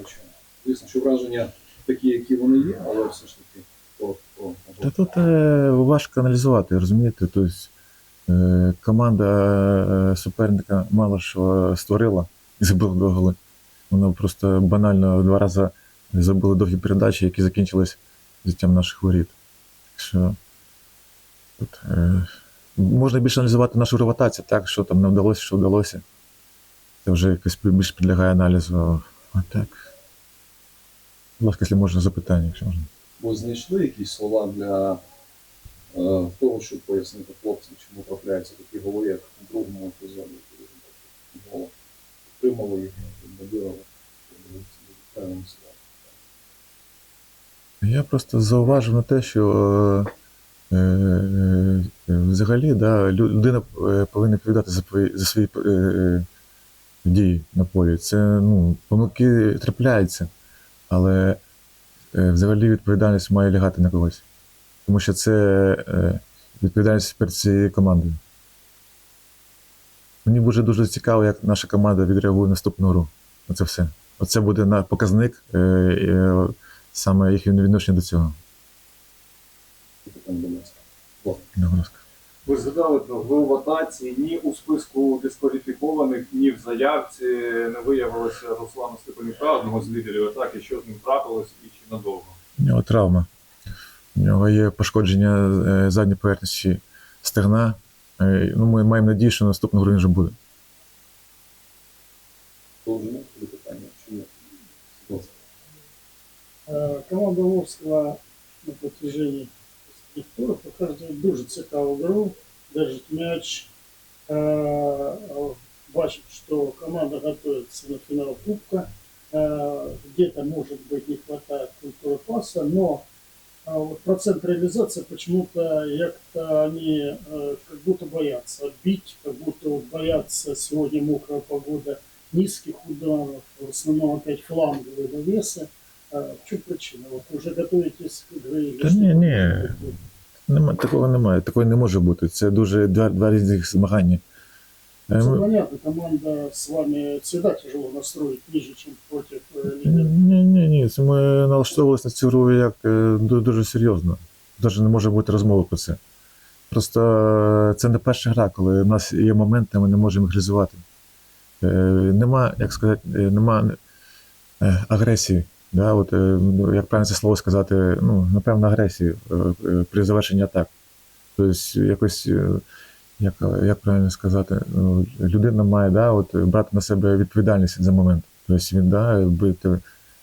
речі. Звісно, що враження такі, які вони є, але все ж таки по, Та тут е, важко аналізувати, розумієте? Тобто, е, команда е, суперника мало що створила і забила два голи. Вона просто банально два рази забила довгі передачі, які закінчились життям наших воріт. Так що тут, е, можна більше аналізувати нашу ротацію, так, що там не вдалося, що вдалося. Це вже якось більш підлягає аналізу. А так. Будь ласка, якщо можна запитання, якщо можна. Ви знайшли якісь слова для е, того, щоб пояснити хлопцям, чому трапляються такі голи, як у другому епізоді, коли він підтримали їх, сказав. Я просто зауважив на те, що е, е, взагалі да, людина е, повинна відповідати за, свої- за свої е, е, дії на полі. Це ну, помилки трапляються, але е, взагалі відповідальність має лягати на когось. Тому що це е, відповідальність перед цією командою. Мені буде дуже цікаво, як наша команда відреагує на наступну гру. Оце все. Оце буде на показник. Е, саме їхнє відношення до цього. Будь ласка. Ви згадали про атаці, ні у списку дискваліфікованих, ні в заявці не виявилося Руслана Степанюка, одного з лідерів атаки, що з ним трапилось і чи надовго. У нього травма. У нього є пошкодження е, задньої поверхності стегна. Е, Ну, ми маємо надію, що наступного гру він вже буде. Е, Команда Вовського на протяжении всіх турів показує дуже цікаву гру, держить м'яч, Е, бачить, що команда готується на фінал Кубка. Е, Где-то, может быть, не хватает культуры паса, но а, вот процент реализации почему-то как-то они э, как будто боятся отбить, как будто вот боятся сегодня мокрая погода, низких ударов, в основном опять фланговые навесы. А в причина? Уже игре? или Да что? не, не. Нема, такого немає, такого не може бути. Це дуже два, два різних змагання. Е, Всё ми- понятно, команда с вами всегда тяжело настроить ниже, чем против э, лидера. Ні, ні, ні. Це ми налаштовувалися на цю гру як е, ду- дуже серйозно. Навіть не може бути розмови про це. Просто е, це не перша гра, коли в нас є моменти, ми не можемо їх реалізувати. Е, Нема, як сказати, е, нема е, агресії. Да? От, е, ну, як правильно це слово сказати, ну, напевно, агресії е, е, при завершенні атак. Тобто, якось, як, як правильно сказати, ну, людина має да, от, брати на себе відповідальність за момент. Тобто він да, бути,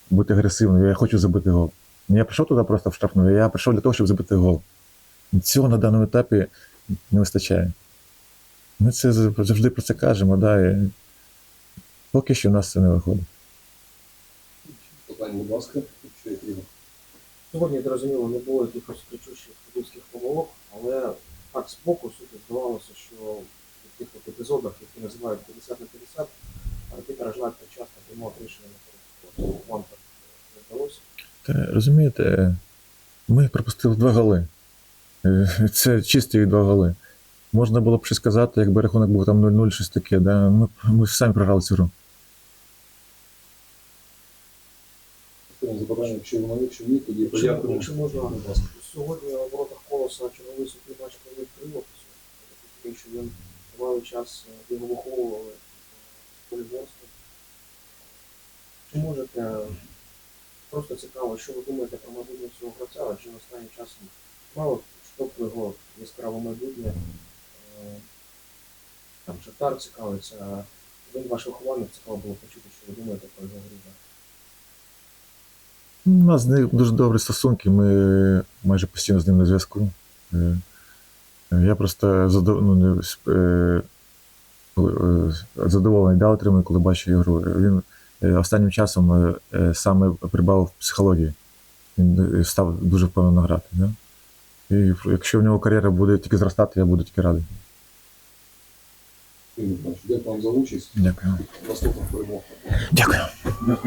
бути агресивним. Я хочу забити гол. Я прийшов туди просто в штрафну, я прийшов для того, щоб забити гол. Цього на даному етапі не вистачає. Ми це завжди про це кажемо, да, і поки що в нас це не виходить. Питання, будь ласка, що є Ігор? Сьогодні, зрозуміло, не було якихось кричущих суддівських помилок, але так з боку суті здавалося, що в тих от епізодах, які називають 50 на 50, арбітр Жлатка часто приймав рішення на користь. Вам так не вдалося. Та, розумієте, ми пропустили два голи. Е, Це чисті два голи. Можна було б щось сказати, якби рахунок був там 0-0, щось таке. Да? Ми, ми самі програли цю гру. Питання, якщо воно чи ні, тоді подякуємо. якщо можна, Будь ласка. сьогодні в воротах колоса черговий матч провів Кривов, тому що він тривалий час е, його виховували в полігонстві. Чи можете просто цікаво, що ви думаєте про майбутнє цього гравця, адже останнім часом мало що про його яскраве майбутнє. Е, Там Шахтар цікавиться, а він ваш вихованник, цікаво було почути, що ви думаєте про його гру. У нас з ним дуже добрі стосунки, ми майже постійно з ним на зв'язку. Е, Я просто задов... ну, е, е, задоволений да, отримую, коли бачу ігру. Він останнім часом саме прибав в психології. Він став дуже впевнено грати. Да? І якщо в нього кар'єра буде тільки зростати, я буду тільки радий. Дякую вам за участь. Дякую. Наступна перемога. Дякую. Дякую.